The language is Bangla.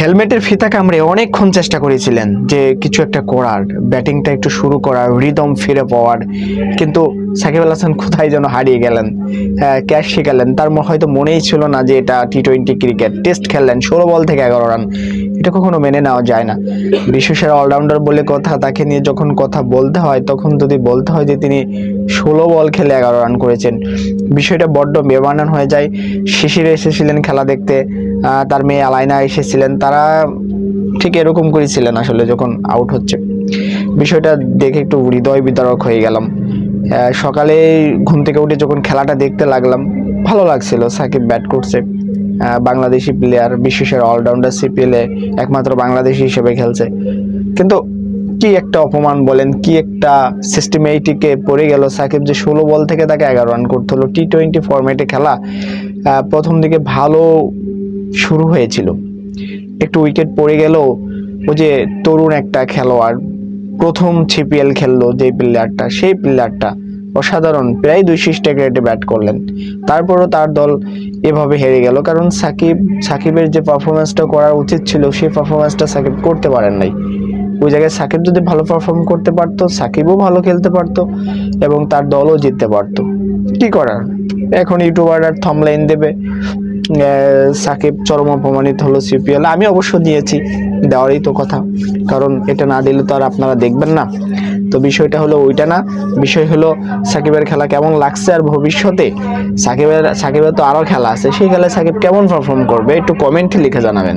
হেলমেটের ফিতা কামড়ে অনেকক্ষণ চেষ্টা করেছিলেন যে কিছু একটা করার, ব্যাটিংটা একটু শুরু করার রিদম ফিরে পাওয়ার, কিন্তু সাকিব আল হাসান কোথায় যেন হারিয়ে গেলেন। ক্যাশ শিখালেন তার হয়তো মনেই ছিল না যে এটা টি টোয়েন্টি ক্রিকেট টেস্ট খেললেন, ষোলো বল থেকে এগারো রান এটা কখনো মেনে নেওয়া যায় না। বিশ্বসেরা অলরাউন্ডার বলে কথা, তাকে নিয়ে যখন কথা বলতে হয়, তখন যদি বলতে হয় যে তিনি ষোলো বল খেলে এগারো রান করেছেন। বিষয়টা বড্ড বেমানান হয়ে যায়। শিশিরে এসেছিলেন খেলা দেখতে। তার মেয়ে আলাইনা এসেছিলেন। তারা ঠিক এরকম করেছিলেন আসলে যখন আউট হচ্ছে। বিষয়টা দেখে একটু হৃদয় বিদারক হয়ে গেলাম। সকালে ঘুম থেকে উঠে যখন খেলাটা দেখতে লাগলাম, ভালো লাগছিল। সাকিব ব্যাট করছে। বাংলাদেশি প্লেয়ার বিশ্বসেরা অলরাউন্ডার সিপিএলে একমাত্র বাংলাদেশি হিসেবে খেলছে। কিন্তু কি একটা অপমান বলেন, কি একটা সিস্টেমেটিকে পড়ে গেল সাকিব যে ষোলো বল থেকে তাকে এগারো রান করতে হলো। টি টোয়েন্টি ফরম্যাটে খেলা প্রথম দিকে ভালো শুরু হয়েছিল। একটু উইকেট পড়ে গেলেও ও যে তরুণ একটা খেলোয়াড়, প্রথম ছিপিএল খেললো যে প্লেয়ারটা সেই প্লেয়ারটা অসাধারণ, প্রায় দুই স্ট্রাইক রেটে ব্যাট করলেন। তারপরও তার দল এভাবে হেরে গেল, কারণ সাকিব, সাকিবের যে পারফরমেন্সটা করা উচিত ছিল, সেই পারফরমেন্সটা সাকিব করতে পারেন নাই। ওই জায়গায় সাকিব যদি ভালো পারফর্ম করতে পারতো, সাকিবও ভালো খেলতে পারতো এবং তার দলও জিততে পারতো। কি করার? এখন ইউটিউবাররা থমলাইন দেবে সাকিব চরম অপমানিত হলো সিপিএল আমি অবশ্য দিয়েছি দেওয়ারই তো কথা, কারণ এটা না দিলে তো আর আপনারা দেখবেন না। তো বিষয়টা হলো ওইটা না। বিষয় হলো সাকিবের খেলা কেমন লাগছে আর ভবিষ্যতে? সাকিবের সাকিবের তো আরও খেলা আছে। সেই খেলায় সাকিব কেমন পারফর্ম করবে? একটু কমেন্টে লিখে জানাবেন।